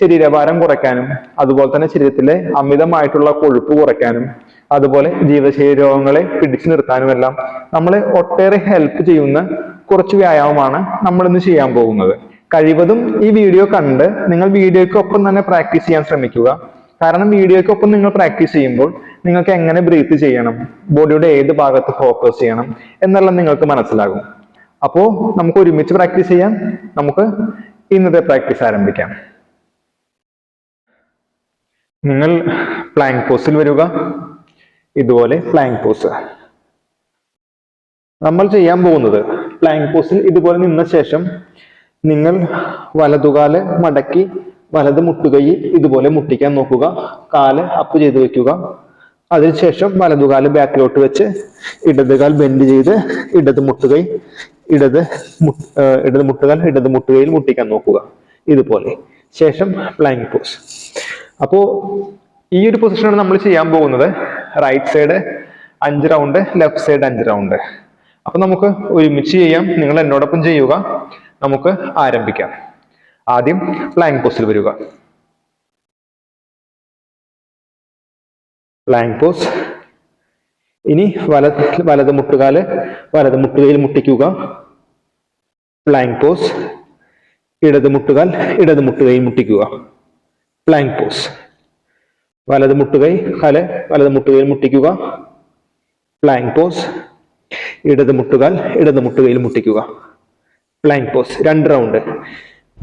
ശരീരഭാരം കുറയ്ക്കാനും അതുപോലെ തന്നെ ശരീരത്തിലെ അമിതമായിട്ടുള്ള കൊഴുപ്പ് കുറയ്ക്കാനും അതുപോലെ ജീവശൈലി രോഗങ്ങളെ പിടിച്ചു നിർത്താനും എല്ലാം നമ്മളെ ഒട്ടേറെ ഹെൽപ്പ് ചെയ്യുന്ന കുറച്ച് വ്യായാമമാണ് നമ്മൾ ഇന്ന് ചെയ്യാൻ പോകുന്നത്. കഴിവതും ഈ വീഡിയോ കണ്ട് നിങ്ങൾ വീഡിയോയ്ക്കൊപ്പം തന്നെ പ്രാക്ടീസ് ചെയ്യാൻ ശ്രമിക്കുക. കാരണം വീഡിയോയ്ക്കൊപ്പം നിങ്ങൾ പ്രാക്ടീസ് ചെയ്യുമ്പോൾ നിങ്ങൾക്ക് എങ്ങനെ ബ്രീത്ത് ചെയ്യണം ബോഡിയുടെ ഏത് ഭാഗത്ത് ഫോക്കസ് ചെയ്യണം എന്നെല്ലാം നിങ്ങൾക്ക് മനസ്സിലാകും. അപ്പോൾ നമുക്ക് ഒരുമിച്ച് പ്രാക്ടീസ് ചെയ്യാം. നമുക്ക് ഇന്നത്തെ പ്രാക്ടീസ് ആരംഭിക്കാം. നിങ്ങൾ പ്ലാങ്ക് പോസിൽ വരിക. ഇതുപോലെ പ്ലാങ്ക് പോസ് നമ്മൾ ചെയ്യാൻ പോകുന്നത് പ്ലാങ്ക് പോസിൽ ഇതുപോലെ നിന്ന ശേഷം നിങ്ങൾ വലതുകാൽ മടക്കി വലത് മുട്ടുകൈ ഇതുപോലെ മുട്ടിക്കാൻ നോക്കുക. കാൽ അപ്പ് ചെയ്ത് വെക്കുക. അതിനുശേഷം വലതുകാൽ ബാക്കിലോട്ട് വെച്ച് ഇടതുകാൽ ബെൻഡ് ചെയ്ത് ഇടത് മുട്ടുകൈ ഇടത് ഇടത് മുട്ടുകാൽ ഇടത് മുട്ടുകൈയിൽ മുട്ടിക്കാൻ നോക്കുക. ഇതുപോലെ. ശേഷം പ്ലാങ്ക് പോസ് അപ്പോ ഈ ഒരു പൊസിഷനാണ് നമ്മൾ ചെയ്യാൻ പോകുന്നത്. റൈറ്റ് സൈഡ് അഞ്ച് റൗണ്ട് ലെഫ്റ്റ് സൈഡ് അഞ്ച് റൗണ്ട് അപ്പൊ നമുക്ക് ഒരുമിച്ച് ചെയ്യാം. നിങ്ങൾ എന്നോടൊപ്പം ചെയ്യുക. നമുക്ക് ആരംഭിക്കാം. ആദ്യം പ്ലാങ്ക് പോസ്റ്റിൽ വരിക. പ്ലാങ്ക് പോസ് ഇനി വല വലത് മുട്ടുകാൽ വലത് മുട്ടുകയിൽ മുട്ടിക്കുക. പ്ലാങ്ക് പോസ് ഇടത് മുട്ടുകാൽ ഇടത് മുട്ടുകയിൽ മുട്ടിക്കുക. പ്ലാങ്ക് പോസ് വലത് മുട്ടുകൈ അല്ലെ വലത് മുട്ടുകയിൽ മുട്ടിക്കുക. പ്ലാങ്ക് പോസ് ഇടത് മുട്ടുകാൽ ഇടത് മുട്ടുകയിൽ മുട്ടിക്കുക. പ്ലാങ്ക് പോസ് രണ്ട് റൗണ്ട്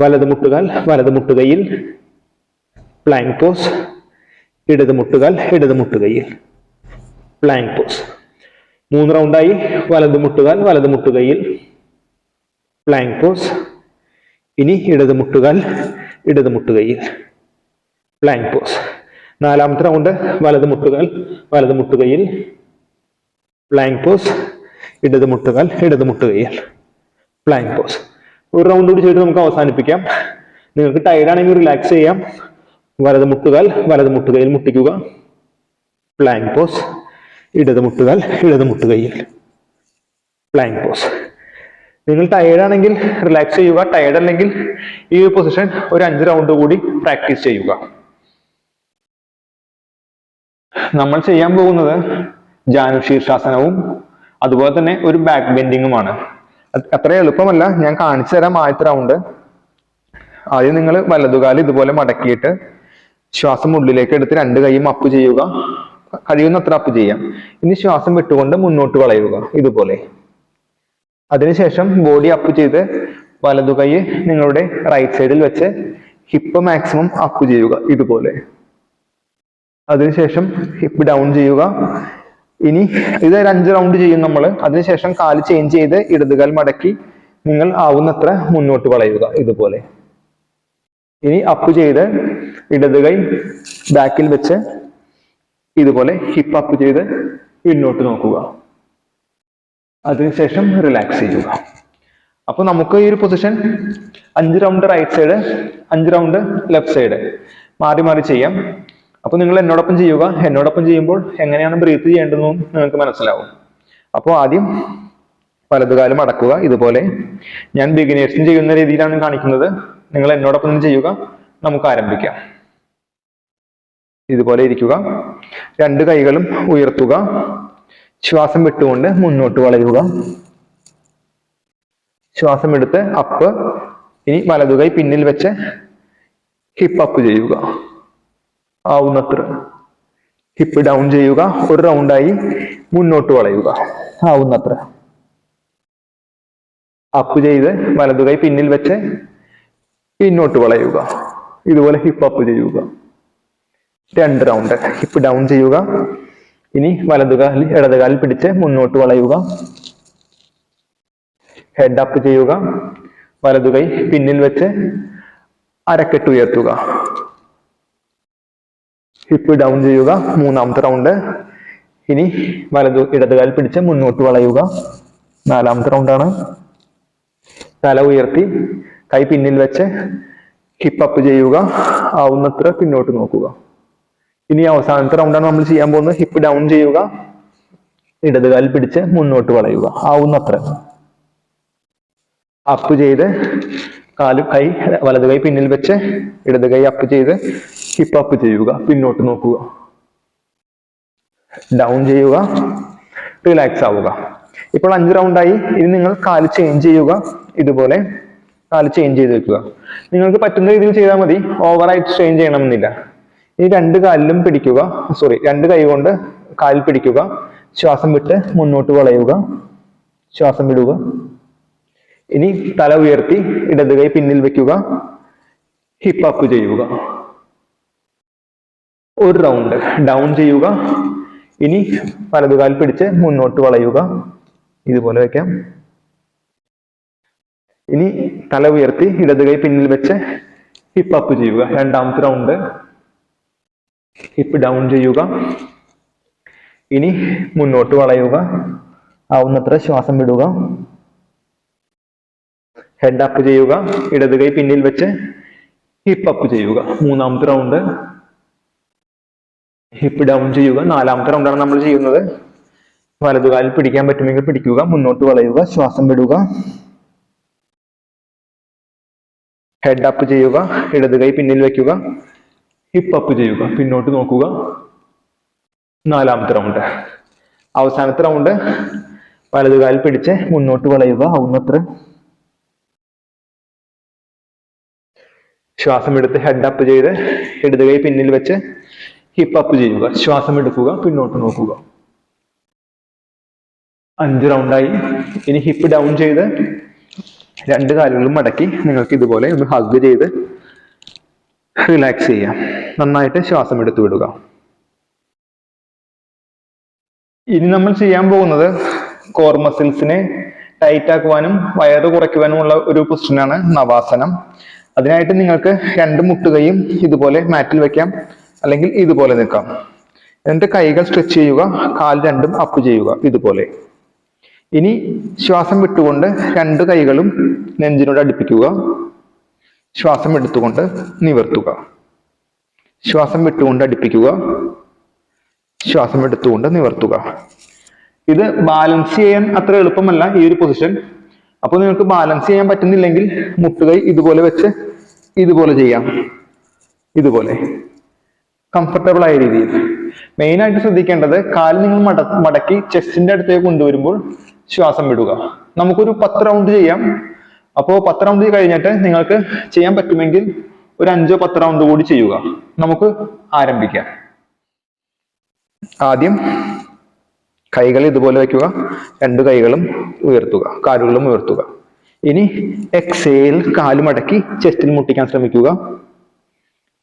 വലത് മുട്ടുകാൽ വലത് മുട്ടുകയിൽ. പ്ലാങ്ക് പോസ് ഇടത് മുട്ടുകാൽ ഇടത് മുട്ടുകയിൽ. പ്ലാങ്ക് പോസ് മൂന്ന് റൗണ്ടായി വലത് മുട്ടുകാൽ വലത് മുട്ടുകയിൽ. പ്ലാങ്ക് പോസ് ഇനി ഇടത് മുട്ടുകാൽ ഇടത് മുട്ടുകയിൽ. പ്ലാങ്ക് പോസ് നാലാമത്തെ റൗണ്ട് വലത് മുട്ടുകാൽ വലത് മുട്ടുകയിൽ. പ്ലാങ്ക് പോസ് ഇടത് മുട്ടുകാൽ ഇടത് മുട്ടുകയിൽ. പ്ലാങ്ക് പോസ് ഒരു റൗണ്ട് കൂടി ചെയ്തിട്ട് നമുക്ക് അവസാനിപ്പിക്കാം. നിങ്ങൾക്ക് ടയർഡ് ആണെങ്കിൽ റിലാക്സ് ചെയ്യാം. വലത് മുട്ടുകാൽ വലത് മുട്ടുകയിൽ മുട്ടിക്കുക. പ്ലാങ്ക് പോസ് ഇടത് മുട്ടുകാൽ ഇടത് മുട്ടുകയിൽ. പ്ലാങ്ക് പോസ് നിങ്ങൾ ടയർഡ് ആണെങ്കിൽ റിലാക്സ് ചെയ്യുക. ടയർഡ് അല്ലെങ്കിൽ ഈ ഒരു പൊസിഷൻ ഒരു അഞ്ച് റൗണ്ട് കൂടി പ്രാക്ടീസ് ചെയ്യുക. നമ്മൾ ചെയ്യാൻ പോകുന്നത് ജാനു ശീർഷാസനവും അതുപോലെ തന്നെ ഒരു ബാക്ക് ബെൻഡിങ്ങുമാണ് അത്ര എളുപ്പമല്ല. ഞാൻ കാണിച്ചു തരാം ആദ്യത്തെ റൗണ്ട് ആദ്യം നിങ്ങൾ വലതുകാൽ ഇതുപോലെ മടക്കിയിട്ട് ശ്വാസം ഉള്ളിലേക്ക് എടുത്ത് രണ്ട് കൈയും അപ്പ് ചെയ്യുക. കഴിയുന്നത്ര അപ്പ് ചെയ്യാം. ഇനി ശ്വാസം വിട്ടുകൊണ്ട് മുന്നോട്ട് വളയുക ഇതുപോലെ. അതിനുശേഷം ബോഡി അപ്പ് ചെയ്ത് വലതു കൈ നിങ്ങളുടെ റൈറ്റ് സൈഡിൽ വെച്ച് ഹിപ്പ് മാക്സിമം അപ്പ് ചെയ്യുക ഇതുപോലെ. അതിനുശേഷം ഹിപ്പ് ഡൗൺ ചെയ്യുക. ഇനി ഇത് ഒരു അഞ്ച് റൗണ്ട് ചെയ്യും നമ്മൾ അതിനുശേഷം കാൽ ചേഞ്ച് ചെയ്ത് ഇടതുകാൽ മടക്കി നിങ്ങൾ ആവുന്നത്ര മുന്നോട്ട് വളയുക ഇതുപോലെ. ഇനി അപ്പ് ചെയ്ത് ഇടത് കൈ ബാക്കിൽ വെച്ച് ഇതുപോലെ ഹിപ്പ് അപ്പ് ചെയ്ത് പിന്നോട്ട് നോക്കുക. അതിനുശേഷം റിലാക്സ് ചെയ്യുക. അപ്പൊ നമുക്ക് ഈ ഒരു പൊസിഷൻ അഞ്ച് റൗണ്ട് റൈറ്റ് സൈഡ് അഞ്ച് റൗണ്ട് ലെഫ്റ്റ് സൈഡ് മാറി മാറി ചെയ്യാം. അപ്പൊ നിങ്ങൾ എന്നോടൊപ്പം ചെയ്യുക. എന്നോടൊപ്പം ചെയ്യുമ്പോൾ എങ്ങനെയാണ് ബ്രീത്ത് ചെയ്യേണ്ടതെന്നും നിങ്ങൾക്ക് മനസ്സിലാവും. അപ്പോൾ ആദ്യം വലതുകാലം അടക്കുക ഇതുപോലെ ഞാൻ ബിഗിനേഴ്സിന് ചെയ്യുന്ന രീതിയിലാണ് കാണിക്കുന്നത്. നിങ്ങൾ എന്നോടൊപ്പം ചെയ്യുക. നമുക്ക് ആരംഭിക്കാം. ഇതുപോലെ ഇരിക്കുക. രണ്ട് കൈകളും ഉയർത്തുക. ശ്വാസം വിട്ടുകൊണ്ട് മുന്നോട്ട് വളയുക. ശ്വാസം എടുത്ത് അപ്പ് ഇനി വലതുകൈ പിന്നിൽ വെച്ച് ഹിപ്പ് അപ്പ് ചെയ്യുക. ആവുന്നത്ര. ഹിപ്പ് ഡൗൺ ചെയ്യുക ഒരു റൗണ്ടായി മുന്നോട്ട് വളയുക. ആവുന്നത്ര. അപ്പ് ചെയ്ത് വലതുകൈ പിന്നിൽ വെച്ച് പിന്നോട്ട് വളയുക. ഇതുപോലെ ഹിപ്പ് അപ്പ് ചെയ്യുക. രണ്ട് റൗണ്ട് ഹിപ്പ് ഡൗൺ ചെയ്യുക. ഇനി വലതുകാലിൽ ഇടതുകാലിൽ പിടിച്ച് മുന്നോട്ട് വളയുക. ഹെഡ് അപ്പ് ചെയ്യുക. വലതുകൈ പിന്നിൽ വെച്ച് അരക്കെട്ട് ഉയർത്തുക. ഹിപ്പ് ഡൗൺ ചെയ്യുക. മൂന്നാമത്തെ റൗണ്ട് ഇനി വലതു ഇടതുകാൽ പിടിച്ച് മുന്നോട്ട് വളയുക. നാലാമത്തെ റൗണ്ടാണ് തല ഉയർത്തി കൈ പിന്നിൽ വെച്ച് ഹിപ്പ് അപ്പ് ചെയ്യുക. ആവുന്നത്ര പിന്നോട്ട് നോക്കുക. ഇനി അവസാനത്തെ റൗണ്ടാണ് നമ്മൾ ചെയ്യാൻ പോകുന്നത്. ഹിപ്പ് ഡൗൺ ചെയ്യുക. ഇടതുകാൽ പിടിച്ച് മുന്നോട്ട് വളയുക. ആവുന്നത്ര. അപ്പ് ചെയ്ത് കാലും കൈ വലതു കൈ പിന്നിൽ വെച്ച് ഇടത് കൈ അപ്പ് ചെയ്ത് ഹിപ്പ് അപ്പ് ചെയ്യുക പിന്നോട്ട് നോക്കുക. ഡൗൺ ചെയ്യുക റിലാക്സ് ആവുക. ഇപ്പോൾ അഞ്ച് റൗണ്ടായി ഇനി നിങ്ങൾ കാൽ ചേഞ്ച് ചെയ്യുക. ഇതുപോലെ കാൽ ചേഞ്ച് ചെയ്ത് വെക്കുക. നിങ്ങൾക്ക് പറ്റുന്ന രീതിയിൽ ചെയ്താൽ മതി. ഓവറായിട്ട് സ്ട്രെയിൻ ചെയ്യണമെന്നില്ല. ഇനി രണ്ട് കാലിലും പിടിക്കുക. സോറി രണ്ട് കൈ കൊണ്ട് കാലിൽ പിടിക്കുക. ശ്വാസം വിട്ട് മുന്നോട്ട് വളയുക. ശ്വാസം വിടുക. ഇനി തല ഉയർത്തി ഇടത് കൈ പിന്നിൽ വെക്കുക. ഹിപ്പ് അപ്പ് ചെയ്യുക. ഒരു റൗണ്ട് ഡൗൺ ചെയ്യുക. ഇനി വലതുകാൽ പിടിച്ച് മുന്നോട്ട് വളയുക. ഇതുപോലെ വെക്കാം. ഇനി തല ഉയർത്തി ഇടത് കൈ പിന്നിൽ വെച്ച് ഹിപ്പ് അപ്പ് ചെയ്യുക. രണ്ടാമത്തെ റൗണ്ട് ഹിപ്പ് ഡൗൺ ചെയ്യുക. ഇനി മുന്നോട്ട് വളയുക. ആവുന്നത്ര ശ്വാസം വിടുക. ഹെഡ് അപ്പ് ചെയ്യുക. ഇടത് കൈ പിന്നിൽ വെച്ച് ഹിപ്പ് അപ്പ് ചെയ്യുക. മൂന്നാമത്തെ റൗണ്ട് ഹിപ്പ് ഡൗൺ ചെയ്യുക. നാലാമത്തെ റൗണ്ടാണ് നമ്മൾ ചെയ്യുന്നത്. വലതുകാലിൽ പിടിക്കാൻ പറ്റുമെങ്കിൽ പിടിക്കുക. മുന്നോട്ട് വളയുക. ശ്വാസം വിടുക. ഹെഡ് അപ്പ് ചെയ്യുക. ഇടത് കൈ പിന്നിൽ വെക്കുക. ഹിപ്പ് അപ്പ് ചെയ്യുക. പിന്നോട്ട് നോക്കുക. നാലാമത്തെ റൗണ്ട് അവസാനത്തെ റൗണ്ട് വലതുകാലിൽ പിടിച്ച് മുന്നോട്ട് വളയുക. ആവുന്നത്ര. ശ്വാസം എടുത്ത് ഹെഡ് അപ്പ് ചെയ്ത് ഇടത് കൈ പിന്നിൽ വെച്ച് ഹിപ്പ് അപ്പ് ചെയ്യുക ശ്വാസം എടുക്കുക പിന്നോട്ട് നോക്കുക. അഞ്ച് റൗണ്ടായി ഇനി ഹിപ്പ് ഡൗൺ ചെയ്ത് രണ്ട് കാലുകളും മടക്കി നിങ്ങൾക്ക് ഇതുപോലെ ഒന്ന് ഹഗ് ചെയ്ത് റിലാക്സ് ചെയ്യാം നന്നായിട്ട് ശ്വാസം എടുത്തു വിടുക. ഇനി നമ്മൾ ചെയ്യാൻ പോകുന്നത് കോർ മസിൽസിനെ ടൈറ്റ് ആക്കുവാനും വയറ് കുറയ്ക്കുവാനുമുള്ള ഒരു പൊസിഷനാണ് നവാസനം. അതിനായിട്ട് നിങ്ങൾക്ക് രണ്ട് മുട്ടുകയും ഇതുപോലെ മാറ്റിൽ വെക്കാം. അല്ലെങ്കിൽ ഇതുപോലെ നിൽക്കാം. എന്നിട്ട് കൈകൾ സ്ട്രെച്ച് ചെയ്യുക കാൽ രണ്ടും അപ്പ് ചെയ്യുക ഇതുപോലെ. ഇനി ശ്വാസം വിട്ടുകൊണ്ട് രണ്ട് കൈകളും നെഞ്ചിനോട് അടുപ്പിക്കുക. ശ്വാസം എടുത്തുകൊണ്ട് നിവർത്തുക. ശ്വാസം വിട്ടുകൊണ്ട് അടുപ്പിക്കുക. ശ്വാസം എടുത്തുകൊണ്ട് നിവർത്തുക. ഇത് ബാലൻസ് ചെയ്യാൻ അത്ര എളുപ്പമല്ല ഈ ഒരു പൊസിഷൻ അപ്പോൾ നിങ്ങൾക്ക് ബാലൻസ് ചെയ്യാൻ പറ്റുന്നില്ലെങ്കിൽ മുട്ടുകൈ ഇതുപോലെ വെച്ച് ഇതുപോലെ ചെയ്യാം. ഇതുപോലെ. കംഫർട്ടബിൾ ആയ രീതിയിൽ. മെയിൻ ആയിട്ട് ശ്രദ്ധിക്കേണ്ടത് കാൽ നിങ്ങൾ മട മടക്കി ചെസ്റ്റിന്റെ അടുത്തേക്ക് കൊണ്ടുവരുമ്പോൾ ശ്വാസം വിടുക. നമുക്കൊരു പത്ത് റൗണ്ട് ചെയ്യാം. അപ്പോൾ പത്ത് റൗണ്ട് കഴിഞ്ഞിട്ട് നിങ്ങൾക്ക് ചെയ്യാൻ പറ്റുമെങ്കിൽ ഒരു അഞ്ചോ പത്ത് റൗണ്ട് കൂടി ചെയ്യുക. നമുക്ക് ആരംഭിക്കാം. ആദ്യം കൈകൾ ഇതുപോലെ വയ്ക്കുക. രണ്ട് കൈകളും ഉയർത്തുക. കാലുകളും ഉയർത്തുക. ഇനി എക്സേൽ കാൽ മടക്കി ചെസ്റ്റിൽ മുട്ടിക്കാൻ ശ്രമിക്കുക.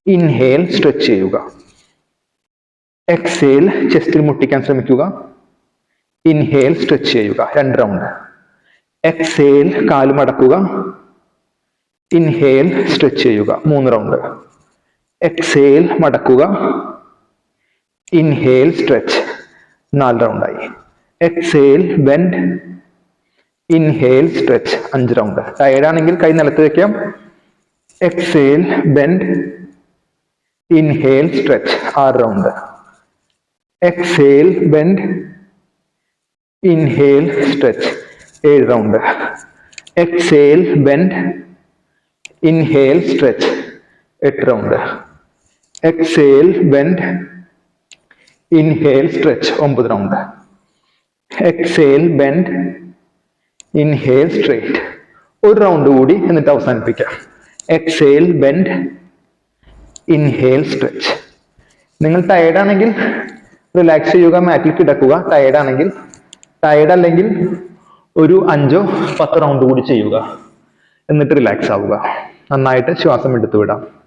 ഇൻഹേൽ സ്ട്രെച്ച് ചെയ്യുക. എക്സേൽ ചെസ്റ്റിൽ മുട്ടിക്കാൻ ശ്രമിക്കുക. ഇൻഹേൽ സ്ട്രെച്ച് ചെയ്യുക. രണ്ട് റൗണ്ട്. എക്സേൽ കാൽ മടക്കുക. ഇൻഹേൽ സ്ട്രെച്ച് ചെയ്യുക. മൂന്ന് റൗണ്ട്. എക്സേൽ മടക്കുക. Inhale stretch. നാല് റൗണ്ടായി. Exhale bend. Inhale stretch. അഞ്ച് റൗണ്ട്. ടയർഡാണെങ്കിൽ കൈ നിലത്ത് വെക്കാം. Exhale bend. സ്ട്രെച്ച് ആറ് round exhale bend inhale stretch ഏഴ് round exhale bend inhale stretch എട്ട് round exhale bend inhale stretch ഒമ്പത് round exhale bend inhale straight ഒരു റൗണ്ട് കൂടി എന്നിട്ട് അവസാനിപ്പിക്കാം. എക്സേൽ ബെൻഡ് ഇൻഹേൽ സ്ട്രെച്ച് നിങ്ങൾ ടയർഡ് ആണെങ്കിൽ റിലാക്സ് ചെയ്യുക മാറ്റിൽ കിടക്കുക. ടയർഡ് ആണെങ്കിൽ ടയർഡ് അല്ലെങ്കിൽ ഒരു അഞ്ചോ പത്ത് റൗണ്ട് കൂടി ചെയ്യുക. എന്നിട്ട് റിലാക്സ് ആവുക. നന്നായിട്ട് ശ്വാസം എടുത്തു വിടാം.